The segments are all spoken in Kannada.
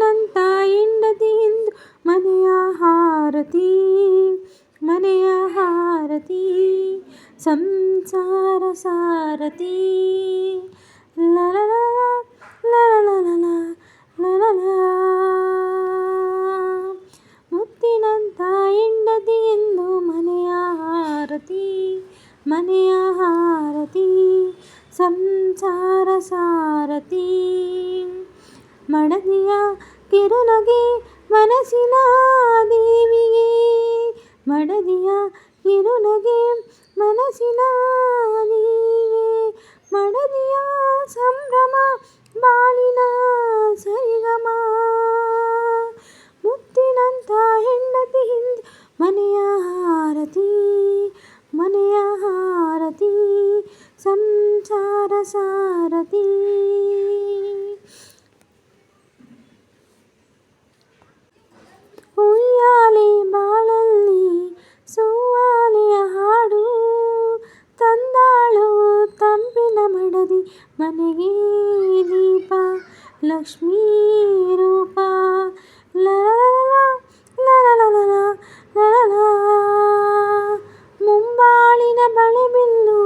ಮುತ್ತಿನಂತ ಹೆಂಡತಿಯಿಂದ ಮನೆಯ ಹಾರತಿ ಮನೆಯ ಹಾರತಿ ಸಂಸಾರ ಸಾರಥಿ ಲಲಲ ಲಲಲ ಲಲಲ ಮುತ್ತಿನಂತ ಹೆಂಡತಿ ಎಂದು ಮನೆಯ ಹಾರತಿ ಮನೆಯ ಹಾರತಿ ಸಂಸಾರ ಸಾರಥಿ ಮಡದಿಯ ಕಿರುನಗೆ ಮನಸ್ಸಿನ ದೇವಿಗೆ, ಮಡದಿಯ ಕಿರುನಗೆ ಮನಸ್ಸಿನ ದೇವಿಗೆ, ಮಡದಿಯ ಸಂಭ್ರಮ ಬಾಳಿನ ಸರಿಗಮ. ಮುತ್ತಿನಂತ ಹೆಂಡತಿ ಹಿಂದೆ ಮನೆಯ ಹಾರತಿ ಮನೆಯ ಹಾರತಿ, ಸಂಸಾರ ಸಾರಥಿ ಲಕ್ಷ್ಮೀ ರೂಪ ಮುಂಬಾಳಿನ ಮುಂಬಾಳಿನ ಬಳೆಬಿಲ್ಲು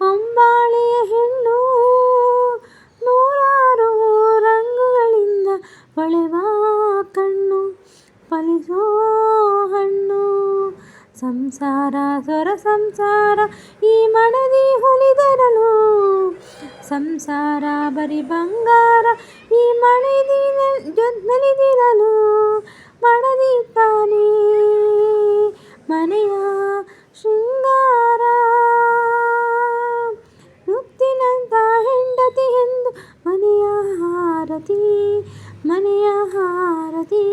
ಹೊಂಬಾಳೆಯ ಹೆಣ್ಣು ನೂರಾರು ರಂಗುಗಳಿಂದ ಹೊಳೆವ ಕಣ್ಣು ಫಲಿಸೋ ಹಣ್ಣು ಸಂಸಾರ ಸ್ವರ ಸಂಸಾರ ಈ ಮಡದಿ ಹೊಲಿದರಲು ಸಂಸಾರ ಬರಿ ಬಂಗಾರ, ಈ ಮಡದಿ ನಲಿದಿರಲು ಮಡದಿ ತಾನೇ ಮನೆಯ ಶೃಂಗಾರ ಮುತ್ತಿನಂತ ಹೆಂಡತಿ ಎಂದು ಮನೆಯ ಹಾರತಿ ಮನೆಯ ಹಾರತಿ,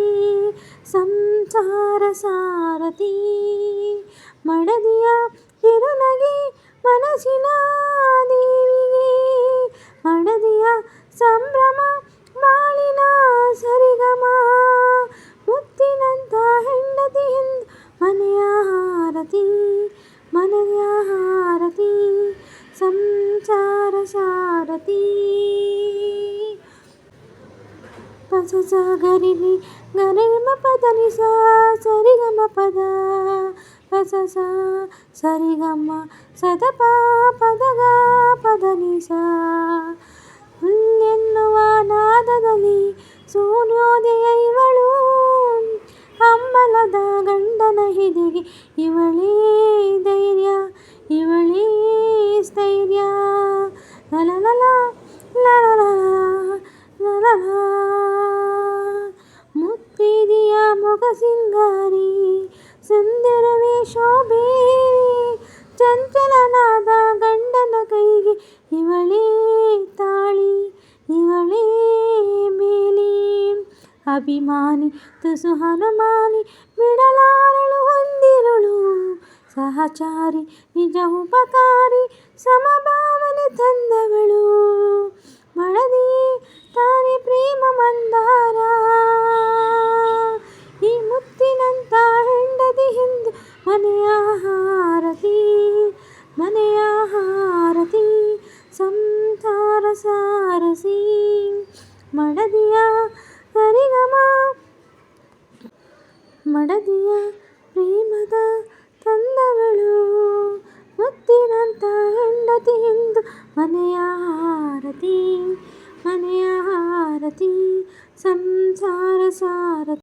ಸಂಸಾರ ಸಾರತಿ. ಮಡದಿಯ ಕಿರುನಗೆ ಮನಸ್ಸಿನ ಸಾರಥಿ ಪಸ ಸ ಗರಿಲಿ ಗರಿಮ ಪದ ನಿ ಸ ಸರಿಗಮ ಪದ ಪಸ ಸ ಸರಿಗಮ ಸದ ಪ ಪದ ಗ ಪದ ನಿ ಸ ಹುಲ್ಲೆನ್ನುವ ನಾದದಲ್ಲಿ ಸೂರ್ಯೋದಯ ಇವಳು ಮುತ್ತಿದಿಯ ಮೊಗ ಸಿಂಗಾರಿ ಸುಂದರವೇ ಶೋಭೆ ಚಂಚಲನಾದ ಗಂಡನ ಕೈಗೆ ಇವಳೇ ತಾಳಿ ಇವಳೇ ಬೇಲಿ ಅಭಿಮಾನಿ ತುಸು ಹನುಮಾನಿ ಬಿಡಲಾರಳು ಹೊಂದಿರುಳು ಸಹಚಾರಿ ನಿಜ ಉಪಕಾರಿ ಸಮಭಾವನೆ ಮಡದಿಯ ಪ್ರೇಮದ ತಂದವಳು. ಮತ್ತಿನಂತ ಹೆಂಡತಿ ಎಂದು ಮನೆಯ ಹಾರತಿ ಮನೆಯ ಹಾರತಿ ಸಂಸಾರ ಸಾರಥಿ.